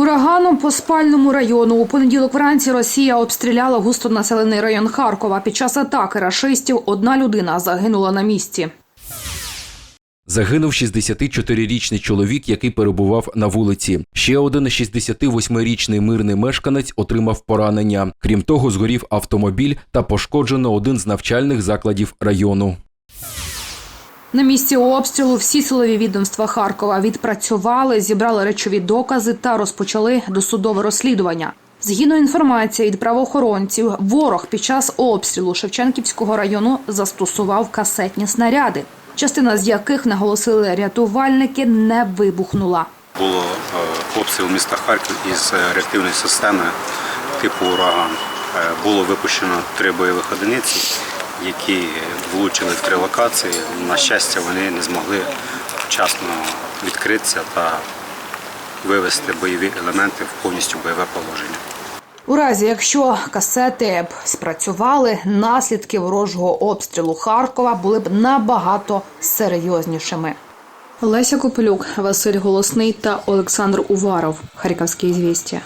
Ураганом по спальному району у понеділок вранці Росія обстріляла густонаселений район Харкова. Під час атаки рашистів одна людина загинула на місці. Загинув 64-річний чоловік, який перебував на вулиці. Ще один 68-річний мирний мешканець отримав поранення. Крім того, згорів автомобіль та пошкоджено один з навчальних закладів району. На місці обстрілу всі силові відомства Харкова відпрацювали, зібрали речові докази та розпочали досудове розслідування. Згідно інформації від правоохоронців, ворог під час обстрілу Шевченківського району застосував касетні снаряди, частина з яких наголосили рятувальники не вибухнула. Було е, обстріл міста Харків із е, реактивної системи типу ураган. Е, Було випущено три бойових одиниці, які влучили в три локації. На щастя, вони не змогли вчасно відкритися та вивести бойові елементи в повністю бойове положення. У разі, якщо касети б спрацювали, наслідки ворожого обстрілу Харкова були б набагато серйознішими. Леся Копилюк, Василь Голосний та Олександр Уваров. Харківські звістя.